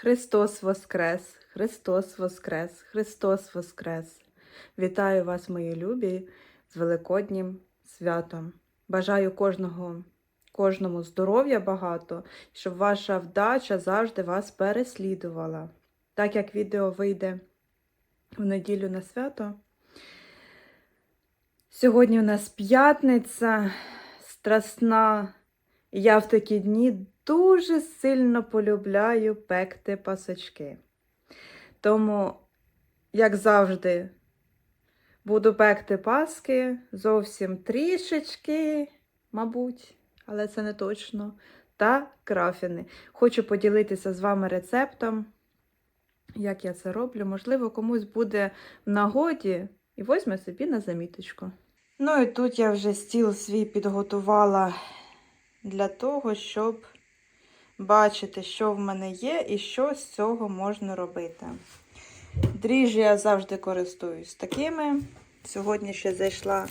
Христос Воскрес! Христос Воскрес! Христос Воскрес! Вітаю вас, мої любі, з Великоднім святом. Бажаю кожного, кожному здоров'я багато, щоб ваша вдача завжди вас переслідувала. Так як відео вийде в неділю на свято. Сьогодні у нас п'ятниця страсна. Я в такі дні дуже сильно полюбляю пекти пасочки. Тому, як завжди, буду пекти паски зовсім трішечки, мабуть, але це не точно. Та крафіни. Хочу поділитися з вами рецептом, як я це роблю. Можливо, комусь буде в нагоді і возьме собі на заміточку. Ну і тут я вже стіл свій підготувала для того, щоб бачити, що в мене є і що з цього можна робити. Дріжджі я завжди користуюсь такими. Сьогодні ще зайшла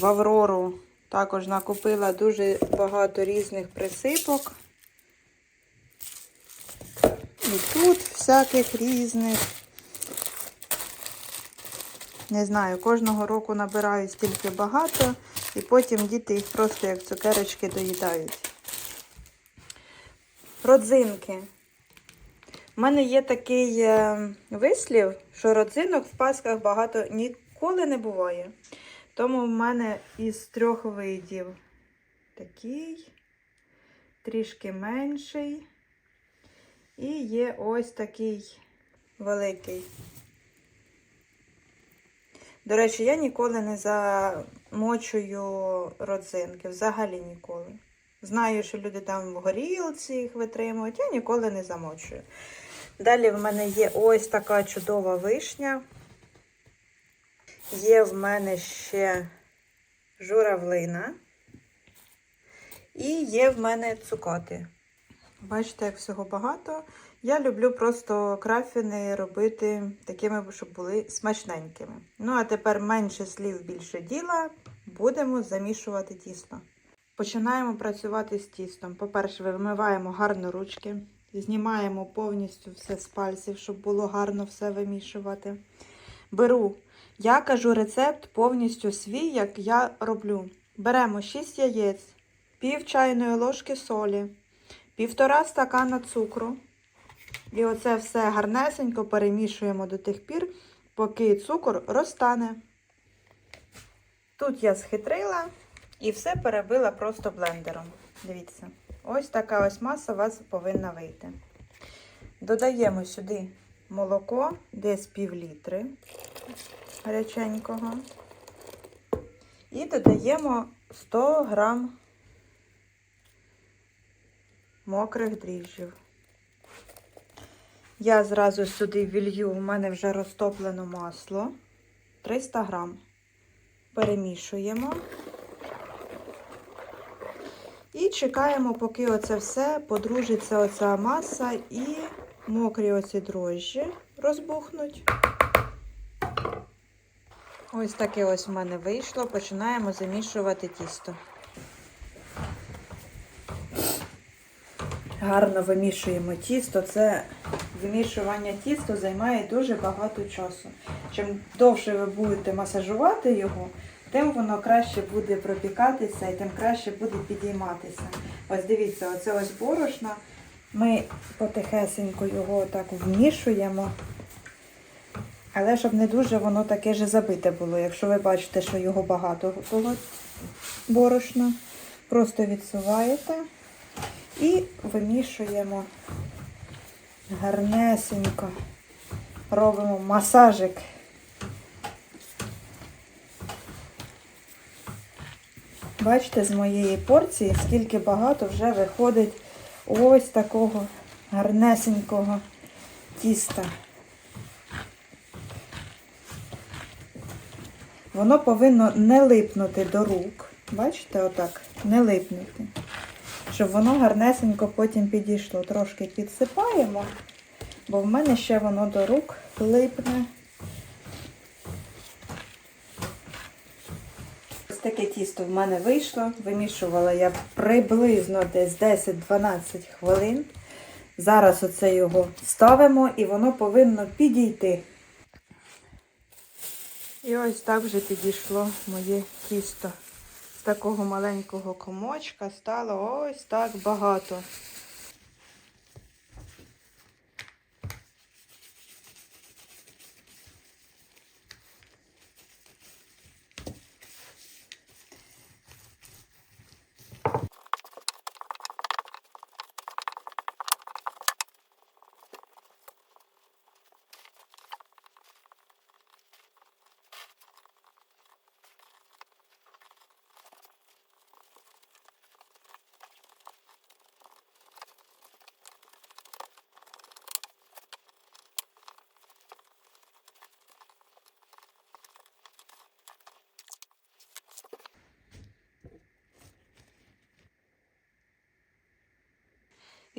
в Аврору, також накупила дуже багато різних присипок. І тут всяких різних. Не знаю, кожного року набираю стільки багато, і потім діти їх просто як цукерочки доїдають. Родзинки. У мене є такий е, вислів, що родзинок в пасках багато ніколи не буває. Тому в мене із трьох видів такий, трішки менший. І є ось такий великий. До речі, я ніколи не замочую родзинки, взагалі ніколи. Знаю, що люди там в горілці їх витримують, я ніколи не замочую. Далі в мене є ось така чудова вишня. Є в мене ще журавлина. І є в мене цукати. Бачите, як всього багато. Я люблю просто крафіни робити такими, щоб були смачненькими. Ну, а тепер менше слів, більше діла. Будемо замішувати тісто. Починаємо працювати з тістом. По-перше, вимиваємо гарно ручки, знімаємо повністю все з пальців, щоб було гарно все вимішувати. Беру, я кажу рецепт повністю свій, як я роблю. Беремо 6 яєць, пів чайної ложки солі, півтора стакана цукру. І оце все гарнесенько перемішуємо до тих пір, поки цукор розтане. Тут я схитрила і все перебила просто блендером. Дивіться, ось така ось маса у вас повинна вийти. Додаємо сюди молоко, десь пів літри гаряченького. І додаємо 100 грам мокрих дріжджів. Я зразу сюди вілью, у мене вже розтоплено масло 300 грам. Перемішуємо. Чекаємо, поки оце все подружиться оця маса і мокрі оці дрожжі розбухнуть. Ось таке ось в мене вийшло. Починаємо замішувати тісто. Гарно вимішуємо тісто. Це вимішування тіста займає дуже багато часу. Чим довше ви будете масажувати його, тим воно краще буде пропікатися і тим краще буде підійматися. Ось дивіться, оце ось борошно. Ми потихесенько його так вмішуємо. Але щоб не дуже воно таке ж забите було. Якщо ви бачите, що його багато того борошна, просто відсуваєте і вимішуємо гарнесенько. Робимо масажик. Бачите, з моєї порції, скільки багато вже виходить ось такого гарнесенького тіста. Воно повинно не липнути до рук. Бачите, отак, не липнути. Щоб воно гарнесенько потім підійшло. Трошки підсипаємо, бо в мене ще воно до рук липне. Таке тісто в мене вийшло. Вимішувала я приблизно десь 10-12 хвилин. Зараз оце його ставимо і воно повинно підійти. І ось так вже підійшло моє тісто. З такого маленького комочка стало ось так багато.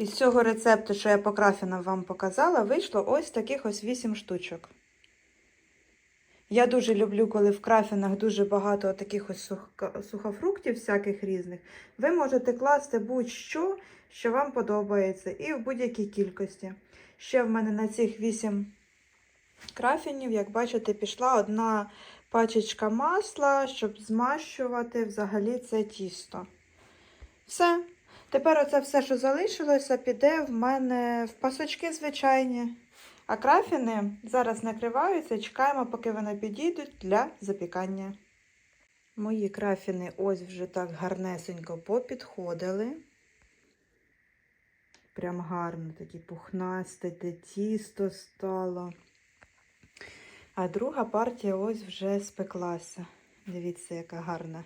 Із цього рецепту, що я по крафінам вам показала, вийшло ось таких ось 8 штучок. Я дуже люблю, коли в крафінах дуже багато таких ось сух- сухофруктів всяких різних. Ви можете класти будь-що, що вам подобається, і в будь-якій кількості. Ще в мене на цих 8 крафінів, як бачите, пішла одна пачечка масла, щоб змащувати взагалі це тісто. Все. Тепер оце все, що залишилося, піде в мене в пасочки звичайні. А крафіни зараз накриваються, чекаємо, поки вони підійдуть для запікання. Мої крафіни ось вже так гарнесенько попідходили. Прям гарно такі пухнасте те тісто стало. А друга партія ось вже спеклася. Дивіться, яка гарна.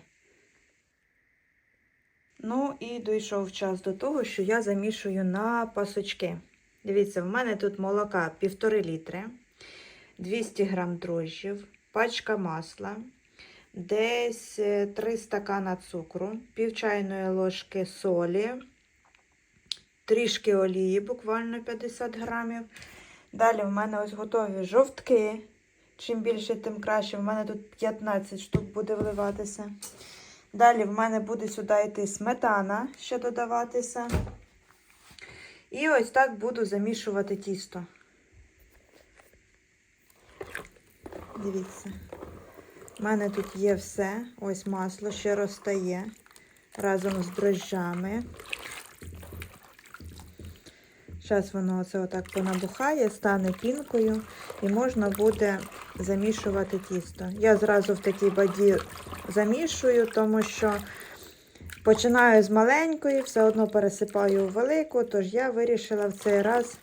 Ну і дійшов час до того, що я замішую на пасочки. Дивіться, в мене тут молока 1,5 літри, 200 грам дрожжів, пачка масла, десь 3 стакана цукру, пів чайної ложки солі, трішки олії, буквально 50 грамів. Далі в мене ось готові жовтки. Чим більше, тим краще. В мене тут 15 штук буде вливатися. Далі в мене буде сюди йти сметана, ще додаватися. І ось так буду замішувати тісто. Дивіться. У мене тут є все. Ось масло ще розтає разом з дрожжами. Зараз воно оце отак понабухає, стане пінкою і можна буде замішувати тісто. Я зразу в такій баді замішую, тому що починаю з маленької, все одно пересипаю у велику, тож я вирішила в цей раз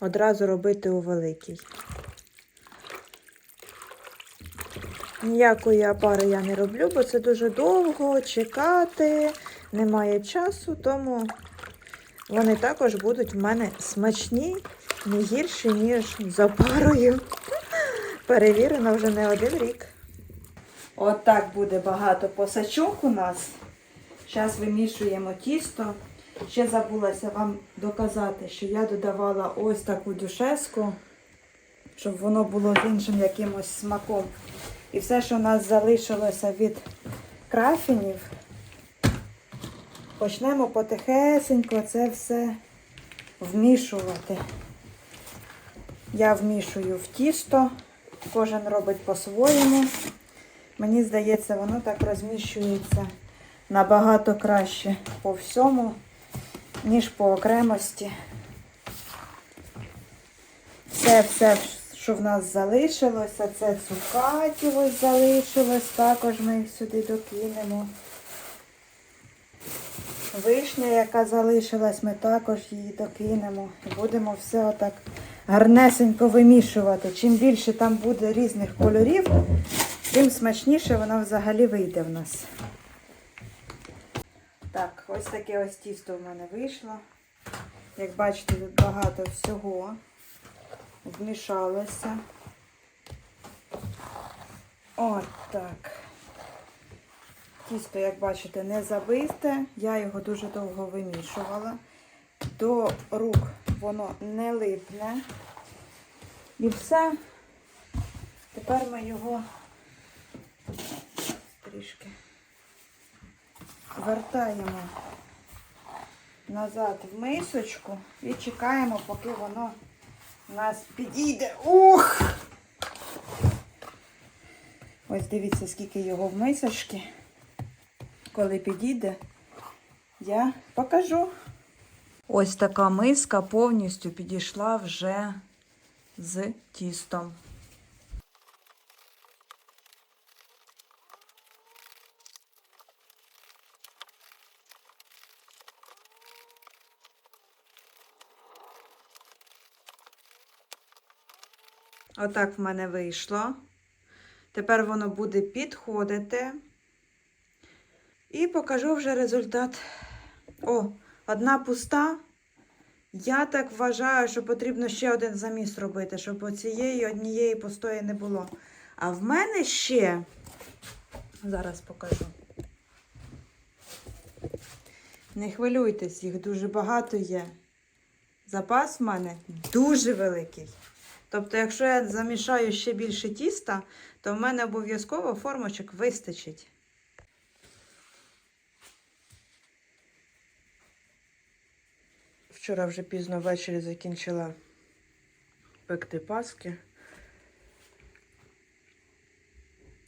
одразу робити у великій. Ніякої опари я не роблю, бо це дуже довго чекати, немає часу, тому вони також будуть в мене смачні, не гірші, ніж з опарою. Перевірено вже не один рік. Отак буде багато посачок у нас. Зараз вимішуємо тісто. Ще забулася вам доказати, що я додавала ось таку дюшеску, щоб воно було з іншим якимось смаком. І все, що у нас залишилося від крафінів, почнемо потихесенько це все вмішувати. Я вмішую в тісто, кожен робить по-своєму. Мені здається, воно так розміщується набагато краще по всьому, ніж по окремості. Все, все, що в нас залишилося, це цукаті ось залишилось, також ми їх сюди докинемо. Вишня, яка залишилась, ми також її докинемо. Будемо все отак гарнесенько вимішувати. Чим більше там буде різних кольорів, тим смачніше вона взагалі вийде в нас. Так, ось таке ось тісто в мене вийшло. Як бачите, тут багато всього вмішалося. От так. Тісто, як бачите, не забите. Я його дуже довго вимішувала. До рук воно не липне. І все. Тепер ми його трішки вертаємо назад в мисочку і чекаємо, поки воно у нас підійде. Ух! Ось дивіться, скільки його в мисочці. Коли підійде, я покажу. Ось така миска повністю підійшла вже з тістом. Отак в мене вийшло. Тепер воно буде підходити. І покажу вже результат. О, одна пуста. Я так вважаю, що потрібно ще один заміс робити, щоб оцієї однієї пустої не було. А в мене ще, зараз покажу. Не хвилюйтесь, їх дуже багато є. Запас в мене дуже великий. Тобто, якщо я замішаю ще більше тіста, то в мене обов'язково формочок вистачить. Вчора вже пізно ввечері закінчила пекти паски.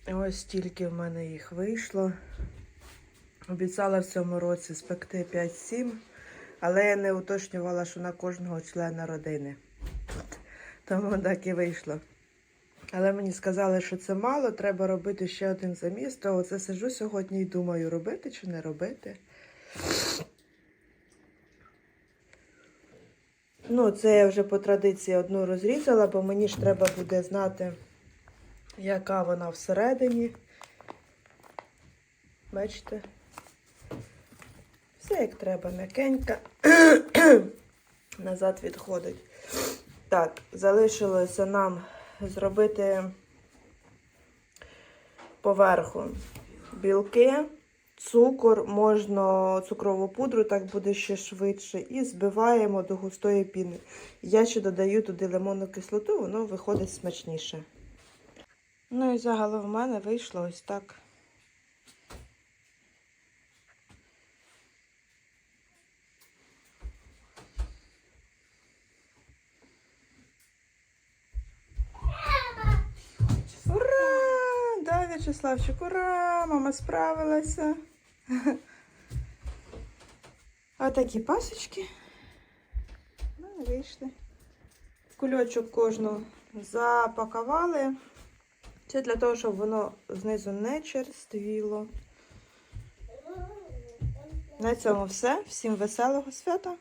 Ось стільки в мене їх вийшло. Обіцяла в цьому році спекти 5-7, але я не уточнювала, що на кожного члена родини. Тому так і вийшло. Але мені сказали, що це мало, треба робити ще один заміс, то оце сижу сьогодні і думаю, робити чи не робити. Ну, це я вже по традиції одну розрізала, бо мені ж треба буде знати, яка вона всередині. Бачите? Все як треба, м'якенька. Назад відходить. Так, залишилося нам зробити поверху білки, цукор, можна цукрову пудру, так буде ще швидше. І збиваємо до густої піни. Я ще додаю туди лимонну кислоту, воно виходить смачніше. Ну і загалом в мене вийшло ось так. Ура! Да, В'ячеславчик, ура! Мама справилася. Отакі пасочки. Ну, вийшли. Кульочок кожну запакували. Це для того, щоб воно знизу не черствіло. На цьому все. Всім веселого свята!